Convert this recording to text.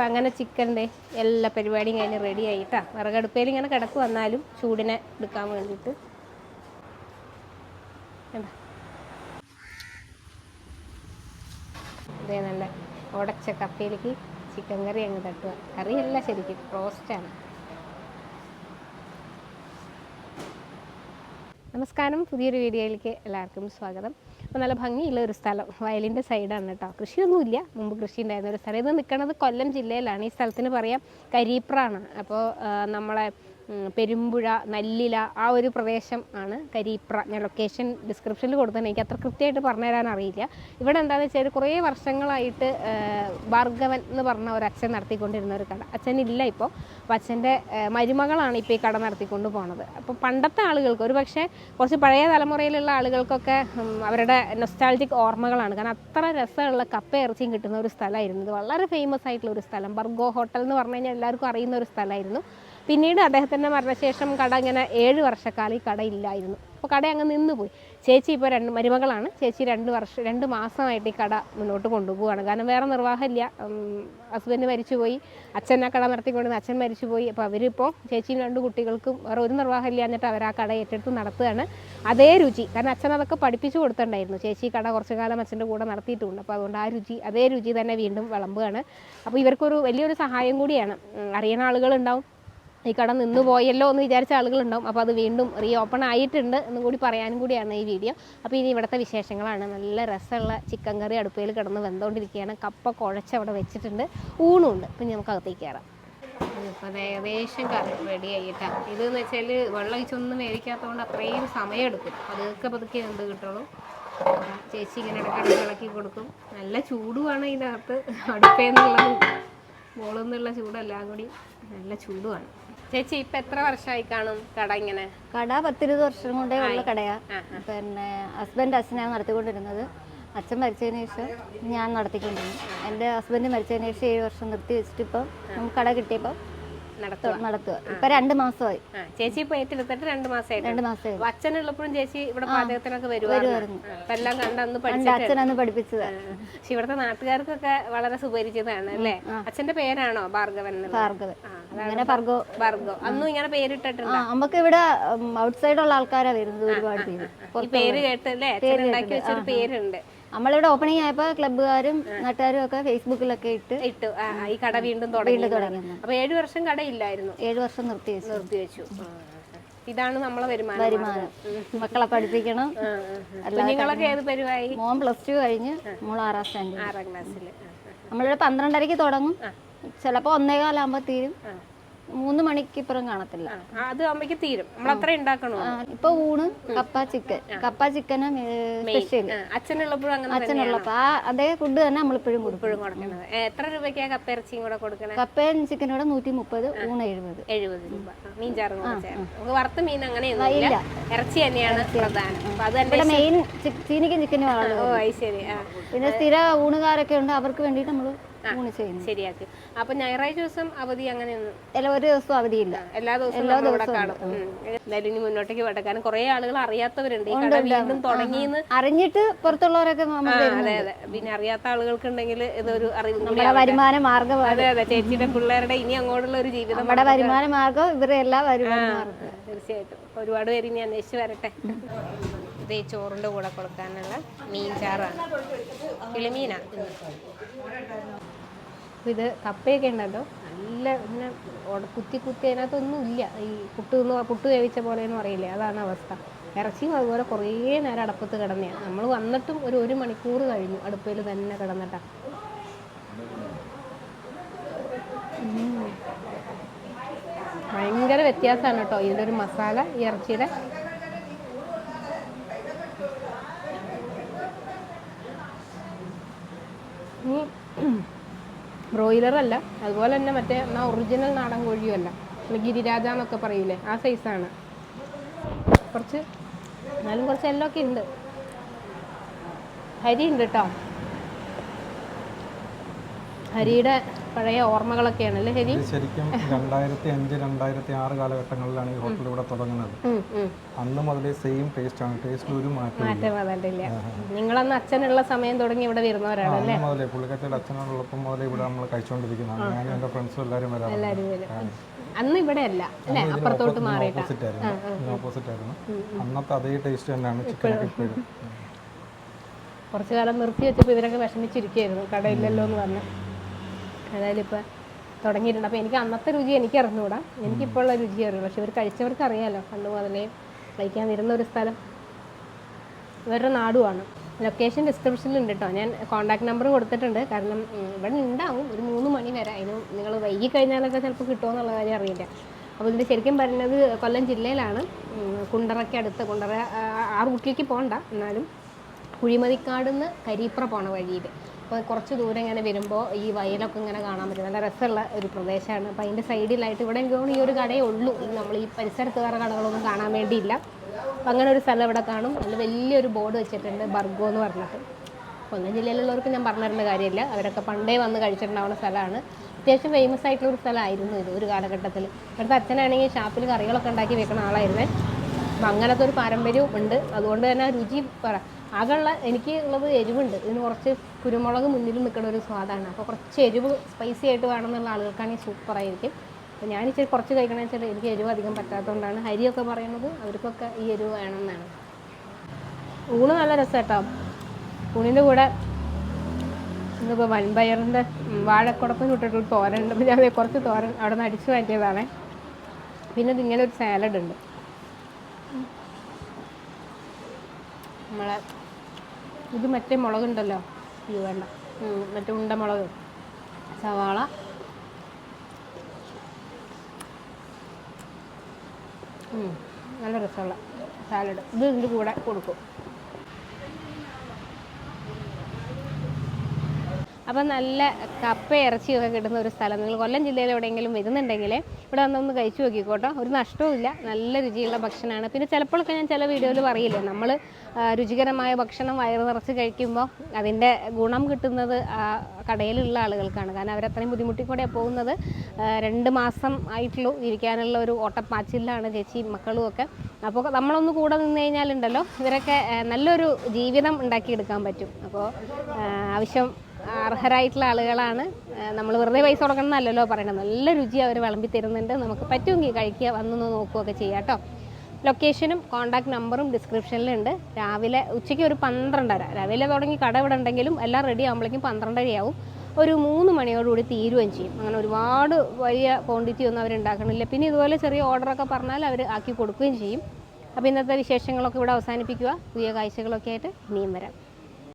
അപ്പം അങ്ങനെ ചിക്കന്റെ എല്ലാ പരിപാടിയും കഴിഞ്ഞ് റെഡി ആയിട്ടാ. വിറകടുപ്പയിൽ ഇങ്ങനെ കിടക്ക് വന്നാലും ചൂടിനെ എടുക്കാൻ വേണ്ടിയിട്ട്. അതേ നല്ല ഉടച്ച കപ്പയിലേക്ക് ചിക്കൻ കറി അങ്ങ് തട്ടുക. കറിയല്ല ശരിക്കും റോസ്റ്റാണ് നമസ്കാരം പുതിയൊരു വീഡിയോയിലേക്ക് എല്ലാവർക്കും സ്വാഗതം. അപ്പോൾ നല്ല ഭംഗിയുള്ള ഒരു സ്ഥലം. വയലിന്റെ സൈഡാണ് കേട്ടോ. കൃഷിയൊന്നുമില്ല. മുമ്പ് കൃഷി ഉണ്ടായിരുന്ന ഒരു സ്ഥലം. ഇത് നിൽക്കുന്നത് കൊല്ലം ജില്ലയിലാണ്. ഈ സ്ഥലത്തിന് പറയാം കരീപ്രാണ്. അപ്പോൾ നമ്മളെ പെരുമ്പുഴ നല്ലില ആ ഒരു പ്രദേശം ആണ് കരീപ്ര. ഞാൻ ലൊക്കേഷൻ ഡിസ്ക്രിപ്ഷനിൽ കൊടുത്തത് എനിക്ക് അത്ര കൃത്യമായിട്ട് പറഞ്ഞുതരാൻ അറിയില്ല. ഇവിടെ എന്താണെന്ന് വെച്ചാൽ കുറേ വർഷങ്ങളായിട്ട് ഭാർഗവൻ എന്ന് പറഞ്ഞ ഒരു അച്ഛൻ നടത്തിക്കൊണ്ടിരുന്ന ഒരു കട. അച്ഛനില്ല ഇപ്പോൾ അപ്പോൾ അച്ഛന്റെ മരുമകളാണ് ഇപ്പോൾ ഈ കട നടത്തിക്കൊണ്ട് പോണത്. അപ്പോൾ പണ്ടത്തെ ആളുകൾക്ക് ഒരു പക്ഷേ കുറച്ച് പഴയ തലമുറയിലുള്ള ആളുകൾക്കൊക്കെ അവരുടെ നൊസ്റ്റാൾജിക് ഓർമ്മകളാണ്. കാരണം അത്ര രസമുള്ള കപ്പ ഇറച്ചിയും കിട്ടുന്ന ഒരു സ്ഥലമായിരുന്നു. വളരെ ഫേമസ് ആയിട്ടുള്ള ഒരു സ്ഥലം. ബർഗോ ഹോട്ടൽ എന്ന് പറഞ്ഞു കഴിഞ്ഞാൽ എല്ലാവർക്കും അറിയുന്ന ഒരു സ്ഥലമായിരുന്നു. പിന്നീട് അദ്ദേഹത്തിന്റെ മരണശേഷം കട ഇങ്ങനെ ഏഴ് വർഷക്കാലം ഈ കട ഇല്ലായിരുന്നു. അപ്പോൾ കട അങ്ങ് നിന്നുപോയി. ചേച്ചി ഇപ്പോൾ രണ്ട് മരുമകളാണ്. ചേച്ചി രണ്ട് വർഷം രണ്ട് മാസമായിട്ട് ഈ കട മുന്നോട്ട് കൊണ്ടുപോവുകയാണ്. കാരണം വേറെ നിർവാഹമില്ല. ഹസ്ബൻഡ് മരിച്ചുപോയി. അച്ഛൻ ആ കട നടത്തിക്കൊണ്ടിരുന്ന അച്ഛൻ മരിച്ചുപോയി. അപ്പോൾ അവരിപ്പോൾ ചേച്ചിയും രണ്ട് കുട്ടികൾക്കും വേറെ ഒരു നിർവാഹമില്ല എന്നിട്ട് അവർ ആ കട ഏറ്റെടുത്ത് നടത്തുകയാണ്. അതേ രുചി. കാരണം അച്ഛൻ അതൊക്കെ പഠിപ്പിച്ചു കൊടുത്തിട്ടുണ്ടായിരുന്നു. ചേച്ചി കട കുറച്ചു കാലം അച്ഛന്റെ കൂടെ നടത്തിയിട്ടുണ്ട്. അപ്പോൾ അതുകൊണ്ട് ആ രുചി അതേ രുചി തന്നെ വീണ്ടും വിളമ്പുകയാണ്. അപ്പോൾ ഇവർക്കൊരു വലിയൊരു സഹായം കൂടിയാണ്. അറിയുന്ന ആളുകളുണ്ടാവും. ഈ കട നിന്ന് പോയല്ലോ എന്ന് വിചാരിച്ച ആളുകളുണ്ടാവും. അപ്പോൾ അത് വീണ്ടും റീ ഓപ്പൺ ആയിട്ടുണ്ട് എന്നും കൂടി പറയാനും കൂടിയാണ് ഈ വീഡിയോ അപ്പോൾ ഇനി ഇവിടുത്തെ വിശേഷങ്ങളാണ്. നല്ല രസമുള്ള ചിക്കൻ കറി അടുപ്പയിൽ കിടന്ന് വെന്തുകൊണ്ടിരിക്കുകയാണ് കപ്പ കുഴച്ച് അവിടെ വെച്ചിട്ടുണ്ട്. ഊണുണ്ട്. പിന്നെ നമുക്ക് അകത്തേക്ക് കയറാം. ഇപ്പം ഏകദേശം കറി റെഡി ആയിട്ടാണ് ഇതെന്ന് വെച്ചാൽ വെള്ളം ഒഴിച്ചൊന്നും മേടിക്കാത്തതുകൊണ്ട് അത്രയും സമയം എടുക്കും. പതുക്കെ പതുക്കെ എന്ത് കിട്ടുള്ളൂ ചേച്ചി ഇങ്ങനെ ഇടയ്ക്കിടയ്ക്ക് ഇളക്കി കൊടുക്കും. നല്ല ചൂടുമാണ് ഇതിനകത്ത്. അടുപ്പേന്നുള്ളത് മുകളിൽ നിന്നുള്ള ചൂടെല്ലാം കൂടി നല്ല ചൂടുമാണ് ചേച്ചി ഇപ്പൊ എത്ര വർഷമായി കാണും കട ഇങ്ങനെ? കട പത്തിരുപത് വർഷം കൊണ്ടേ ഉള്ള കടയാ. പിന്നെ ഹസ്ബൻഡ് അച്ഛനാണ് നടത്തിക്കൊണ്ടിരുന്നത്. അച്ഛൻ മരിച്ചതിന് ശേഷം ഞാൻ നടത്തിക്കൊണ്ടിരുന്നു. എന്റെ ഹസ്ബൻഡ് മരിച്ചതിന് ശേഷം ഏഴ് വർഷം നിർത്തി വെച്ചിട്ട് ഇപ്പം നമുക്ക് കട കിട്ടിയപ്പോൾ നടത്തുക ഇപ്പൊ രണ്ട് മാസമായി. ചേച്ചി ഇപ്പൊ ഏറ്റെടുത്തിട്ട് രണ്ട് മാസമായി രണ്ട് മാസമായി അച്ഛനുള്ളപ്പോഴും ചേച്ചി ഇവിടെ പാചകത്തിനൊക്കെ വരുമായിരുന്നു അപ്പൊ എല്ലാം കണ്ട് അന്ന് അച്ഛനാണ് പഠിപ്പിച്ചത്. പക്ഷെ ഇവിടുത്തെ നാട്ടുകാർക്കൊക്കെ വളരെ സുപരിചിതമാണ് അല്ലേ? അച്ഛന്റെ പേരാണോ ഭാർഗവൻ? ഭാർഗവൻ. അങ്ങനെ ഭർഗോ ഭർഗോ അന്നും ഇങ്ങനെ പേരിട്ടിട്ടുണ്ട് നമുക്ക് ഇവിടെ ഔട്ട്സൈഡ് ഉള്ള ആൾക്കാരാണ് വരുന്നത് ഒരുപാട് പേര്. കേട്ടല്ലേ പേര് കേട്ട് അല്ലേ? അച്ഛൻ ഉണ്ടാക്കി വെച്ചൊരു പേരുണ്ട്. നമ്മളിവിടെ ഓപ്പണിംഗ് ആയപ്പോൾ ക്ലബ്ബുകാരും നാട്ടുകാരും ഒക്കെ ഫേസ്ബുക്കിലൊക്കെ ഇട്ട് ഇട്ടു ആ, ഈ കട വീണ്ടും തുടങ്ങി. തുടങ്ങി. അപ്പൊ ഏഴു വർഷം കടയില്ലായിരുന്നു. ഏഴു വർഷം നിർത്തി വെച്ചു. നിർത്തി വെച്ചു. ഇതാണ് നമ്മളെ വരുമാനം. വരുമാനം. മക്കളെ പഠിപ്പിക്കണം. ആ, ആ, ആ. കുഞ്ഞുങ്ങളൊക്കെ ഏത് പരിവായി? മോൻ പ്ലസ് ടു കഴിഞ്ഞ് മോൾ ആറാം സ്റ്റാൻഡേർഡ് ആറാം ക്ലാസ്സിൽ നമ്മളിവിടെ പന്ത്രണ്ടരയ്ക്ക് തുടങ്ങും. ചിലപ്പോൾ ഒന്നേകാലാകുമ്പോൾ തീരും. മൂന്ന് മണിക്ക് ഇപ്പുറം കാണത്തില്ല. അത് അമ്മയ്ക്ക് തീരും. നമ്മൾ അത്ര ഉണ്ടാക്കണോ ഇപ്പൊ ഊണ് കപ്പ ചിക്കൻ. കപ്പ ചിക്കന് സ്പെഷ്യൽ അച്ഛനുള്ളപ്പോഴും അങ്ങനെ അച്ഛനുള്ളപ്പോ ആ അതേ ഫുഡ് തന്നെ നമ്മളിപ്പോഴും കൊടുക്കും. കൊടുക്കുന്നത്. എത്ര രൂപയ്ക്കാ കപ്പ ഇറച്ചിയും കൂടെ കൊടുക്കണേ? കപ്പയും ചിക്കനും കൂടെ നൂറ്റി മുപ്പത് ഊണ് എഴുപത്. എഴുപത് രൂപ. മീൻ ചാറ് നമുക്ക് വറുത്ത മീൻ അങ്ങനെയൊന്നും ഇല്ല. ഇറച്ചി തന്നെയാണ് പ്രധാനം. അത് തന്നെ മെയിൻ ചീനിക്കും ചിക്കനും ആണ് ഓ ശരി. പിന്നെ സ്ഥിര ഊണുകാരൊക്കെ ഉണ്ട്. അവർക്ക് വേണ്ടിയിട്ട് നമ്മൾ ഊണ് ശരിയാക്കി. അപ്പൊ ഞായറാഴ്ച ദിവസം അവധി അങ്ങനെയൊന്നും എല്ലാ ഒരു ദിവസം അവധിയില്ല. എല്ലാ ദിവസവും കാണും. ഉം. എന്തായാലും ഇനി മുന്നോട്ടേക്ക് പോട്ടെ. കാരണം കുറെ ആളുകൾ അറിയാത്തവരുണ്ട്. ഈ കട വീണ്ടും തുടങ്ങിയെന്ന് അറിഞ്ഞിട്ട് പുറത്തുള്ളവരൊക്കെ അതെ അതെ. പിന്നെ അറിയാത്ത ആളുകൾക്കുണ്ടെങ്കിൽ ഇതൊരു അറിവും കൂടി നമ്മുടെ വരുമാന മാർഗം അതെ അതെ. ചേച്ചിയുടെ പിള്ളേരുടെ ഇനി അങ്ങോട്ടുള്ള ഒരു ജീവിതം നമ്മുടെ വരുമാന മാർഗം ഇവരെ എല്ലാ വരുമാന മാർഗം തീർച്ചയായിട്ടും. ഒരുപാട് പേര് ഇനി അന്വേഷിച്ച് വരട്ടെ. ഇത് ഈ ചോറിന്റെ കൂടെ കൊടുക്കാനുള്ള മീൻ ചാറാണ് ഇത് കപ്പയൊക്കെ ഉണ്ടല്ലോ. നല്ല ഇങ്ങനെ കുത്തി കുത്തി അതിനകത്തൊന്നും ഇല്ല. ഈ പുട്ട് എന്ന് പ- പുട്ട് വേവിച്ച പോലെ എന്ന് പറയില്ലേ അതാണ് അവസ്ഥ. ഇറച്ചിയും അതുപോലെ കുറേ നേരം അടുപ്പത്ത് കിടന്നെയാണ് നമ്മൾ വന്നിട്ടും ഒരു ഒരു മണിക്കൂർ കഴിഞ്ഞു അടുപ്പിൽ തന്നെ കിടന്നിട്ടാ. ഭയങ്കര വ്യത്യാസമാണ് കേട്ടോ ഇതിന്റെ ഒരു മസാല ഈ ഇറച്ചിയുടെ. ബ്രോയിലർ അല്ല അതുപോലെ തന്നെ മറ്റേ എന്നാ ഒറിജിനൽ നാടൻ കോഴിയും അല്ല പിന്നെ ഗിരിരാജ എന്നൊക്കെ പറയില്ലേ ആ സൈസാണ്. കുറച്ച് എന്നാലും കുറച്ച് എല്ലാം ഒക്കെ ഉണ്ട്. ഹരി ഉണ്ട് കേട്ടോ ഹരിയുടെ പഴയ ഓർമ്മകളൊക്കെയാണ് അല്ലേ ഹരി ശരിക്കും രണ്ടായിരത്തി അഞ്ച് രണ്ടായിരത്തി ആറ് കാലഘട്ടങ്ങളിലാണ് ഈ ഹോട്ടൽ ഇവിടെ തുടങ്ങുന്നത്. അന്ന് മുതലേ സെയിം ടേസ്റ്റ് ആണ്. ടേസ്റ്റിൽ ഒരു മാറ്റം മാറ്റം വന്നിട്ടില്ല. നിങ്ങളന്ന് അച്ഛനുള്ള സമയം തുടങ്ങി ഇവിടെ വരുന്നവരാണ് മുതലേ പുള്ളിക്കച്ചയുടെ അച്ഛനോടുള്ളപ്പം മുതലേ ഇവിടെ നമ്മൾ കഴിച്ചുകൊണ്ടിരിക്കുന്നതാണ് ഞാനും എന്റെ ഫ്രണ്ട്സും എല്ലാവരും വരാം എല്ലാവരും വരും. അന്ന് ഇവിടെ അല്ല അല്ലേ? അപ്പുറത്തോട്ട് മാറിയിട്ടാ. ഓപ്പോസിറ്റ് ആയിരുന്നു. അന്നത്തെ അതേ ടേസ്റ്റ് തന്നെയാണ് ചിക്കൻ ഇപ്പോഴും. കുറച്ചു കാലം നിർത്തി വെച്ചപ്പോൾ ഇവരൊക്കെ വിഷമിച്ചിരിക്കുകയായിരുന്നു കടയില്ലല്ലോ എന്ന് പറഞ്ഞ്. ഏതായാലും ഇപ്പം തുടങ്ങിയിട്ടുണ്ട്. അപ്പോൾ എനിക്ക് അന്നത്തെ രുചി എനിക്ക് അറിഞ്ഞുകൂടാ. എനിക്കിപ്പോൾ ഉള്ള രുചി അറിയുള്ളൂ. പക്ഷെ ഇവർ കഴിച്ചവർക്ക് അറിയാമല്ലോ പണ്ട് മുതലേ കഴിക്കാൻ വരുന്ന ഒരു സ്ഥലം. ഇവരുടെ നാടുമാണ്. ലൊക്കേഷൻ ഡിസ്ക്രിപ്ഷനിൽ ഉണ്ട് കേട്ടോ ഞാൻ കോൺടാക്ട് നമ്പർ കൊടുത്തിട്ടുണ്ട്. കാരണം ഇവിടെ ഉണ്ടാവും ഒരു മൂന്ന് മണി വരെ. അതിന് നിങ്ങൾ വൈകി കഴിഞ്ഞാലൊക്കെ ചിലപ്പോൾ കിട്ടുമോ എന്നുള്ള കാര്യം അറിയില്ല. അപ്പോൾ ഇതിന്റെ ശരിക്കും പറയുന്നത് കൊല്ലം ജില്ലയിലാണ്. കുണ്ടറയ്ക്ക് അടുത്ത്. കുണ്ടറ ആ റൂട്ടിലേക്ക് പോകണ്ട എന്നാലും കുഴിമതിക്കാട് നിന്ന് കരിപ്ര പോണ വഴിയിൽ അപ്പോൾ കുറച്ച് ദൂരം ഇങ്ങനെ വരുമ്പോൾ ഈ വയലൊക്കെ ഇങ്ങനെ കാണാൻ പറ്റും. നല്ല രസമുള്ള ഒരു പ്രദേശമാണ്. അപ്പോൾ അതിന്റെ സൈഡിലായിട്ട് ഇവിടെ എനിക്ക് ഈ ഒരു കടയേ ഉള്ളൂ. നമ്മൾ ഈ പരിസരത്ത് വേറെ കടകളൊന്നും കാണാൻ വേണ്ടിയില്ല. അപ്പോൾ അങ്ങനെ ഒരു സ്ഥലം ഇവിടെ കാണും. നല്ല വലിയൊരു ബോർഡ് വെച്ചിട്ടുണ്ട് ബർഗോ എന്ന് പറഞ്ഞിട്ട്. കൊല്ലം ജില്ലയിലുള്ളവർക്ക് ഞാൻ പറഞ്ഞു തരേണ്ട കാര്യമില്ല. അവരൊക്കെ പണ്ടേ വന്ന് കഴിച്ചിട്ടുണ്ടാവുന്ന സ്ഥലമാണ്. അത്യാവശ്യം ഫേമസ് ആയിട്ടുള്ള ഒരു സ്ഥലമായിരുന്നു ഇത് ഒരു കാലഘട്ടത്തിൽ ഇവിടുത്തെ അച്ഛനാണെങ്കിൽ ഷാപ്പിൽ കറികളൊക്കെ ഉണ്ടാക്കി വെക്കുന്ന ആളായിരുന്നേ. അപ്പം അങ്ങനത്തെ ഒരു പാരമ്പര്യവും ഉണ്ട്. അതുകൊണ്ട് തന്നെ രുചി പറ ആകെയുള്ള എനിക്ക് ഉള്ളത് എരിവുണ്ട്. ഇതിന് കുറച്ച് കുരുമുളക് മുന്നിൽ നിൽക്കുന്ന ഒരു സ്വാദാണ്. അപ്പോൾ കുറച്ച് എരിവ് സ്പൈസി ആയിട്ട് വേണമെന്നുള്ള ആളുകൾക്കാണെങ്കിൽ സൂപ്പറായിരിക്കും അപ്പോൾ ഞാൻ ഇച്ചിരി കുറച്ച് കഴിക്കണമെന്ന് വെച്ചാൽ എനിക്ക് എരിവ് അധികം പറ്റാത്തതുകൊണ്ടാണ് ഹരിയൊക്കെ പറയുന്നത് അവർക്കൊക്കെ ഈ എരിവ് വേണമെന്നാണ്. ഊണ് നല്ല രസം കേട്ടോ ഊണിന്റെ കൂടെ ഇന്നിപ്പോൾ വൻപയറിന്റെ വാഴക്കുടപ്പം ചുട്ടിട്ടൊരു തോരൻ ഉണ്ട് അപ്പോൾ ഞാൻ കുറച്ച് തോരൻ അവിടെ നിന്ന് അടിച്ചു മാറ്റിയതാണ്. പിന്നെ ഇതിങ്ങനെ ഒരു സാലഡ് ഉണ്ട്. നമ്മളെ ഇത് മറ്റേ മുളകുണ്ടല്ലോ. ഉണ്ടല്ലോ വേണ്ട. മറ്റേ ഉണ്ട മുളക്. സവാള. നല്ല രസമുള്ള സാലഡ്. ഇത് ഇതിന്റെ കൂടെ കൊടുക്കും. അപ്പം നല്ല കപ്പ ഇറച്ചിയൊക്കെ കിട്ടുന്ന ഒരു സ്ഥലം. നിങ്ങൾ കൊല്ലം ജില്ലയിൽ എവിടെയെങ്കിലും വരുന്നുണ്ടെങ്കിൽ ഇവിടെ വന്നൊന്ന് കഴിച്ചു നോക്കിക്കോട്ടോ. ഒരു നഷ്ടവും ഇല്ല. നല്ല രുചിയുള്ള ഭക്ഷണമാണ്. പിന്നെ ചിലപ്പോഴൊക്കെ ഞാൻ ചില വീഡിയോയിൽ പറയില്ലേ നമ്മൾ രുചികരമായ ഭക്ഷണം വയറ് നിറച്ച് കഴിക്കുമ്പോൾ അതിന്റെ ഗുണം കിട്ടുന്നത് കടയിലുള്ള ആളുകൾക്കാണ്. കാരണം അവരത്രയും ബുദ്ധിമുട്ടിക്കൂടെയാണ് പോകുന്നത് രണ്ട് മാസം ആയിട്ടുള്ളൂ ഇരിക്കാനുള്ള ഒരു ഓട്ടപ്പാച്ചിലാണ് ചേച്ചി മക്കളും ഒക്കെ. അപ്പോൾ നമ്മളൊന്ന് കൂടെ നിന്ന് കഴിഞ്ഞാലുണ്ടല്ലോ ഇവരൊക്കെ നല്ലൊരു ജീവിതം ഉണ്ടാക്കിയെടുക്കാൻ പറ്റും. അപ്പോൾ ആവശ്യം അർഹരായിട്ടുള്ള ആളുകളാണ്. നമ്മൾ വെറുതെ പൈസ കൊടുക്കണം എന്നല്ലല്ലോ പറയണത്. നല്ല രുചി അവർ വിളമ്പി തരുന്നുണ്ട് നമുക്ക് പറ്റുമെങ്കിൽ കഴിക്കുക വന്നൊന്ന് നോക്കുകയൊക്കെ ചെയ്യാം കേട്ടോ. ലൊക്കേഷനും കോൺടാക്ട് നമ്പറും ഡിസ്ക്രിപ്ഷനിലുണ്ട് രാവിലെ ഉച്ചയ്ക്ക് ഒരു പന്ത്രണ്ടര. രാവിലെ തുടങ്ങി കട ഇവിടെ ഉണ്ടെങ്കിലും എല്ലാം റെഡി ആകുമ്പോഴേക്കും പന്ത്രണ്ടരയാവും. ഒരു മൂന്ന് മണിയോടുകൂടി തീരുകയും ചെയ്യും. അങ്ങനെ ഒരുപാട് വലിയ ക്വാണ്ടിറ്റി ഒന്നും അവരുണ്ടാക്കണില്ല പിന്നെ ഇതുപോലെ ചെറിയ ഓർഡറൊക്കെ പറഞ്ഞാൽ അവർ ആക്കി കൊടുക്കുകയും ചെയ്യും. അപ്പോൾ ഇന്നത്തെ വിശേഷങ്ങളൊക്കെ ഇവിടെ അവസാനിപ്പിക്കുക. പുതിയ കാഴ്ചകളൊക്കെ ആയിട്ട് ഇനിയും വരാം.